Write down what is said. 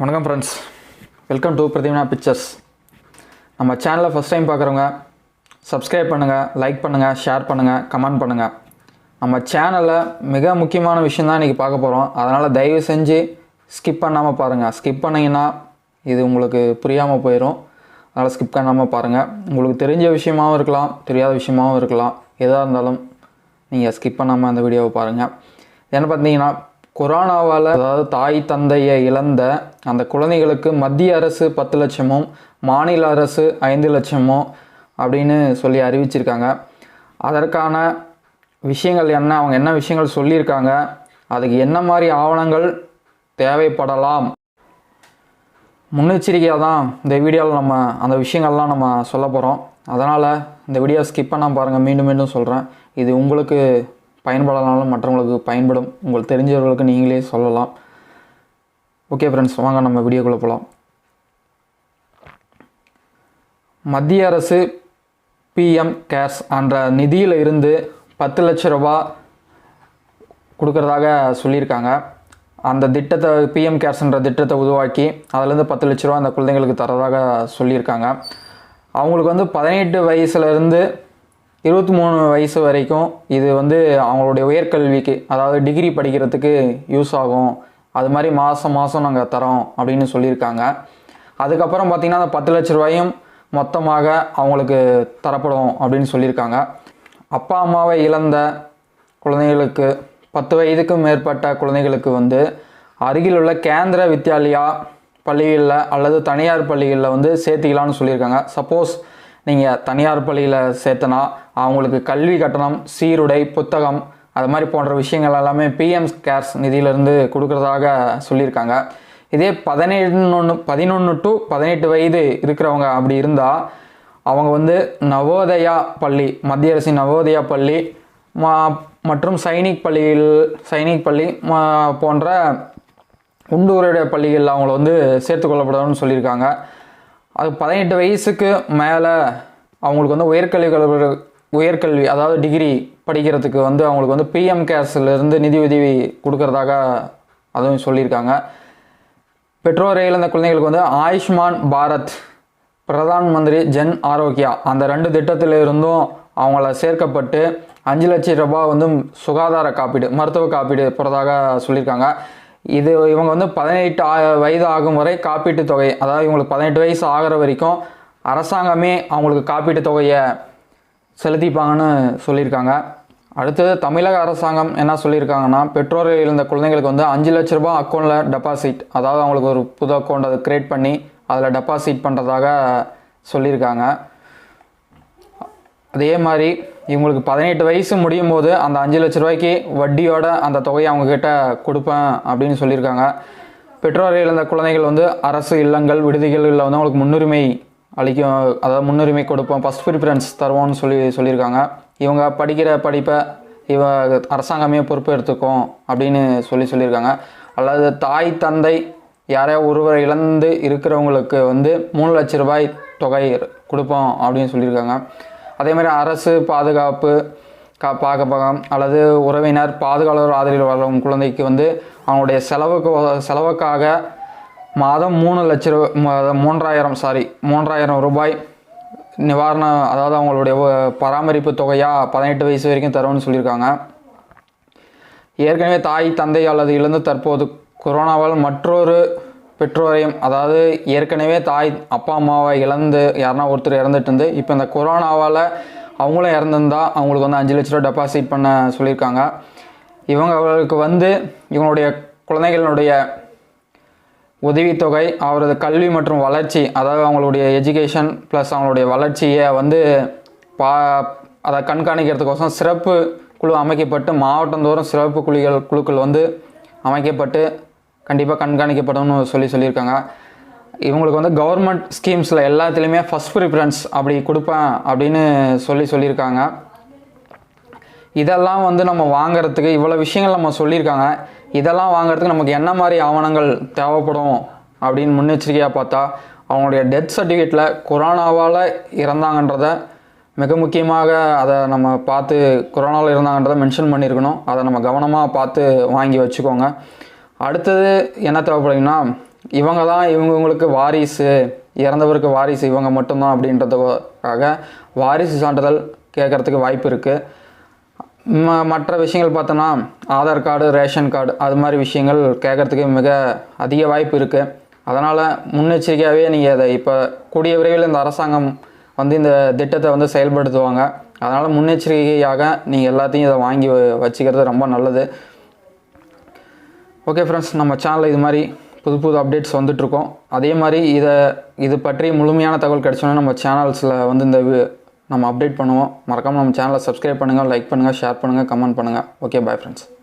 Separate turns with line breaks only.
வணக்கம் friends welcome to Prathimana pictures நம்ம சேனலை ஃபஸ்ட் டைம் பார்க்குறவங்க சப்ஸ்கிரைப் பண்ணுங்கள் லைக் பண்ணுங்கள் ஷேர் பண்ணுங்கள் கமெண்ட் பண்ணுங்கள் நம்ம சேனலில் மிக முக்கியமான விஷயம் தான் இன்றைக்கி பார்க்க போகிறோம் அதனால் தயவு செஞ்சு ஸ்கிப் பண்ணாமல் பாருங்கள் ஸ்கிப் பண்ணிங்கன்னா இது உங்களுக்கு புரியாமல் போயிடும் அதனால் ஸ்கிப் பண்ணாமல் பாருங்கள் உங்களுக்கு தெரிஞ்ச விஷயமாகவும் இருக்கலாம் தெரியாத விஷயமாகவும் இருக்கலாம். எதாக இருந்தாலும் நீங்கள் ஸ்கிப் பண்ணாமல் அந்த வீடியோவை பாருங்கள் என்ன பார்த்தீங்கன்னா கொரோனாவால் அதாவது தாய் தந்தையை இழந்த அந்த குழந்தைகளுக்கு மத்திய அரசு பத்து லட்சமும் மாநில அரசு ஐந்து லட்சமும் அப்படின்னு சொல்லி அறிவிச்சிருக்காங்க. அதற்கான விஷயங்கள் என்ன அவங்க என்ன விஷயங்கள் சொல்லியிருக்காங்க அதுக்கு என்ன மாதிரி ஆவணங்கள் தேவைப்படலாம்? முன்னெச்சரிக்கையாக தான் இந்த வீடியோவில் நம்ம அந்த விஷயங்கள்லாம் நம்ம சொல்ல போகிறோம் அதனால் இந்த வீடியோ ஸ்கிப் பண்ணால் பாருங்கள் மீண்டும் மீண்டும் சொல்கிறேன் இது உங்களுக்கு பயன்படலாலும் மற்றவங்களுக்கு பயன்படும். உங்களுக்கு தெரிஞ்சவர்களுக்கு நீங்களே சொல்லலாம். ஓகே ஃப்ரெண்ட்ஸ் வாங்க நம்ம வீடியோக்குள்ளே போகலாம் மத்திய அரசு பிஎம் கேர்ஸ் என்ற நிதியில் இருந்து பத்து லட்ச ரூபா கொடுக்குறதாக சொல்லியிருக்காங்க. அந்த திட்டத்தை பிஎம் கேர்ஸ்ன்ற திட்டத்தை உருவாக்கி அதுலேருந்து பத்து லட்ச ரூபா அந்த குழந்தைங்களுக்கு தரதாக சொல்லியிருக்காங்க. அவங்களுக்கு வந்து பதினெட்டு வயசுலேருந்து இருபத்தி மூணு வயசு வரைக்கும் இது வந்து அவங்களுடைய உயர்கல்விக்கு அதாவது டிகிரி படிக்கிறதுக்கு யூஸ் ஆகும். அது மாதிரி மாதம் மாதம் நாங்கள் தரோம் அப்படின்னு சொல்லியிருக்காங்க. அதுக்கப்புறம் பார்த்திங்கன்னா அந்த பத்து லட்ச ரூபாயும் மொத்தமாக அவங்களுக்கு தரப்படும் அப்படின்னு சொல்லியிருக்காங்க. அப்பா அம்மாவை இழந்த குழந்தைகளுக்கு பத்து வயதுக்கும் மேற்பட்ட குழந்தைகளுக்கு வந்து அருகில் உள்ள கேந்திர வித்யாலயா பள்ளிகளில் அல்லது தனியார் பள்ளிகளில் வந்து சேர்த்திக்கலாம்னு சொல்லியிருக்காங்க. சப்போஸ் நீங்கள் தனியார் பள்ளியில் சேர்த்தனா அவங்களுக்கு கல்வி கட்டணம் சீருடை புத்தகம் அது மாதிரி போன்ற விஷயங்கள் எல்லாமே பிஎம் கேர்ஸ் நிதியிலிருந்து கொடுக்குறதாக சொல்லியிருக்காங்க. இதே பதினொன்று பதினொன்று டு பதினெட்டு வயது இருக்கிறவங்க அப்படி இருந்தால் அவங்க வந்து நவோதயா பள்ளி மத்திய அரசின் நவோதயா பள்ளி மா- மற்றும் சைனிக் பள்ளியில் சைனிக் பள்ளி மா- போன்ற உள்ளூருடைய பள்ளிகளில் அவங்கள வந்து சேர்த்துக்கொள்ளப்படணும்னு சொல்லியிருக்காங்க. அது பதினெட்டு வயசுக்கு மேலே அவங்களுக்கு வந்து உயர்கல்வி உயர்கல்வி அதாவது டிகிரி படிக்கிறதுக்கு வந்து அவங்களுக்கு வந்து பிஎம் கேர்ஸ்லேருந்து நிதி உதவி கொடுக்கறதாக அதுவும் சொல்லியிருக்காங்க. பெற்றோரை இழந்த குழந்தைகளுக்கு வந்து ஆயுஷ்மான் பாரத் பிரதான் மந்திரி ஜன் ஆரோக்கியா அந்த ரெண்டு திட்டத்தில் இருந்தும் அவங்கள சேர்க்கப்பட்டு அஞ்சு லட்சம் ரூபாய் வந்து சுகாதார காப்பீடு மருத்துவ காப்பீடு போகிறதாக சொல்லியிருக்காங்க. இது இவங்க வந்து பதினெட்டு ஆ- வயது ஆகும் வரை காப்பீட்டு தொகை. அதாவது இவங்களுக்கு பதினெட்டு வயசு ஆகிற வரைக்கும் அரசாங்கமே அவங்களுக்கு காப்பீட்டு தொகையை செலுத்திப்பாங்கன்னு சொல்லியிருக்காங்க. அடுத்தது தமிழக அரசாங்கம் என்ன சொல்லியிருக்காங்கன்னா பெற்றோர் இருந்த குழந்தைங்களுக்கு வந்து அஞ்சு லட்ச ரூபாய் அக்கௌண்ட்டில் டெபாசிட் அதாவது அவங்களுக்கு ஒரு புது அக்கௌண்ட் அதை க்ரியேட் பண்ணி அதில் டெபாசிட் பண்ணுறதாக சொல்லியிருக்காங்க. அதே மாதிரி இவங்களுக்கு பதினெட்டு வயசு முடியும் போது அந்த அஞ்சு லட்ச ரூபாய்க்கு வட்டியோட அந்த தொகையை அவங்கக்கிட்ட கொடுப்பேன் அப்படின்னு சொல்லியிருக்காங்க. பெற்றோர் இழந்த குழந்தைகள் வந்து அரசு இல்லங்கள் விடுதிகளில் வந்து அவங்களுக்கு முன்னுரிமை அளிக்கும் அதாவது முன்னுரிமை கொடுப்போம் ஃபஸ்ட் ப்ரிஃபரன்ஸ் தருவோம்னு சொல்லி சொல்லியிருக்காங்க. இவங்க படிக்கிற படிப்பை இவ அரசாங்கமே பொறுப்பு எடுத்துக்கும் அப்படின்னு சொல்லி சொல்லியிருக்காங்க. அல்லது தாய் தந்தை யாரையோ ஒருவர் இழந்து இருக்கிறவங்களுக்கு வந்து மூணு லட்ச ரூபாய் தொகை கொடுப்போம் அப்படின்னு சொல்லியிருக்காங்க. அதே மாதிரி அரசு பாதுகாப்பு கா பாகபகம் அல்லது உறவினர் பாதுகாவலர் ஆதரவில் வரும் குழந்தைக்கு வந்து அவங்களுடைய செலவுக்கு செலவுக்காக மாதம் மூணு லட்ச ரூபாய் மூன்றாயிரம் சாரி மூன்றாயிரம் ரூபாய் நிவாரணம் அதாவது அவங்களுடைய பராமரிப்பு தொகையாக பதினெட்டு வயசு வரைக்கும் தரும்னு சொல்லியிருக்காங்க. ஏற்கனவே தாய் தந்தை அல்லது இழந்து தற்போது கொரோனாவால் மற்றொரு பெற்றோரையும் அதாவது ஏற்கனவே தாய் அப்பா அம்மாவை இழந்து யாருனா ஒருத்தர் இறந்துட்டு இருந்து இப்போ இந்த கொரோனாவால் அவங்களும் இறந்துருந்தா அவங்களுக்கு வந்து அஞ்சு லட்ச ரூபா டெபாசிட் பண்ண சொல்லியிருக்காங்க. இவங்க அவர்களுக்கு வந்து இவங்களுடைய குழந்தைகளுடைய உதவித்தொகை அவரது கல்வி மற்றும் வளர்ச்சி அதாவது அவங்களுடைய எஜுகேஷன் ப்ளஸ் அவங்களுடைய வளர்ச்சியை வந்து பா அதை கண்காணிக்கிறதுக்கோசம் சிறப்பு குழு அமைக்கப்பட்டு மாவட்டந்தோறும் சிறப்பு குழுக்கள் குழுக்கள் வந்து அமைக்கப்பட்டு கண்டிப்பாக கண்காணிக்கப்படும்னு சொல்லி சொல்லியிருக்காங்க. இவங்களுக்கு வந்து கவர்மெண்ட் ஸ்கீம்ஸில் எல்லாத்துலேயுமே ஃபஸ்ட் ப்ரிஃபரன்ஸ் அப்படி கொடுப்பேன் அப்படின்னு சொல்லி சொல்லியிருக்காங்க. இதெல்லாம் வந்து நம்ம வாங்கிறதுக்கு இவ்வளோ விஷயங்கள் நம்ம சொல்லியிருக்காங்க. இதெல்லாம் வாங்குறதுக்கு நமக்கு என்ன மாதிரி ஆவணங்கள் தேவைப்படும் அப்படின்னு முன்னெச்சரிக்கையாக பார்த்தா அவங்களுடைய டெத் சர்டிஃபிகேட்டில் கொரோனாவால் இறந்தாங்கன்றத மிக முக்கியமாக அதை நம்ம பார்த்து கொரோனாவில் இருந்தாங்கன்றதை மென்ஷன் பண்ணியிருக்கணும். அதை நம்ம கவனமாக பார்த்து வாங்கி வச்சுக்கோங்க. அடுத்தது என்ன தேவைப்படுதுன்னா இவங்க தான் இவங்கவுங்களுக்கு வாரிசு இறந்தவருக்கு வாரிசு இவங்க மட்டும்தான் அப்படின்றதுக்காக வாரிசு சான்றிதழ் கேட்குறதுக்கு வாய்ப்பு இருக்குது ம மற்ற விஷயங்கள் பார்த்தோன்னா ஆதார் கார்டு ரேஷன் கார்டு அது மாதிரி விஷயங்கள் கேட்குறதுக்கு மிக அதிக வாய்ப்பு இருக்குது அதனால் முன்னெச்சரிக்கையாகவே நீங்கள் அதை இப்போ கூடிய விரைவில் இந்த அரசாங்கம் வந்து இந்த திட்டத்தை வந்து செயல்படுத்துவாங்க. அதனால் முன்னெச்சரிக்கையாக நீங்கள் எல்லாத்தையும் இதை வாங்கி வ- வச்சுக்கிறது ரொம்ப நல்லது. ஓகே ஃப்ரெண்ட்ஸ் நம்ம சேனலில் இது மாதிரி புது புது அப்டேட்ஸ் வந்துட்ருக்கோம் அதே மாதிரி இதை இது பற்றி முழுமையான தகவல் கிடச்சோன்னா நம்ம சேனல்ஸில் வந்து இந்த நம்ம அப்டேட் பண்ணுவோம். மறக்காமல் நம்ம சேனலை சப்ஸ்கிரைப் பண்ணுங்கள் லைக் பண்ணுங்கள் ஷேர் பண்ணுங்கள் கமெண்ட் பண்ணுங்கள் ஓகே பை ஃப்ரெண்ட்ஸ்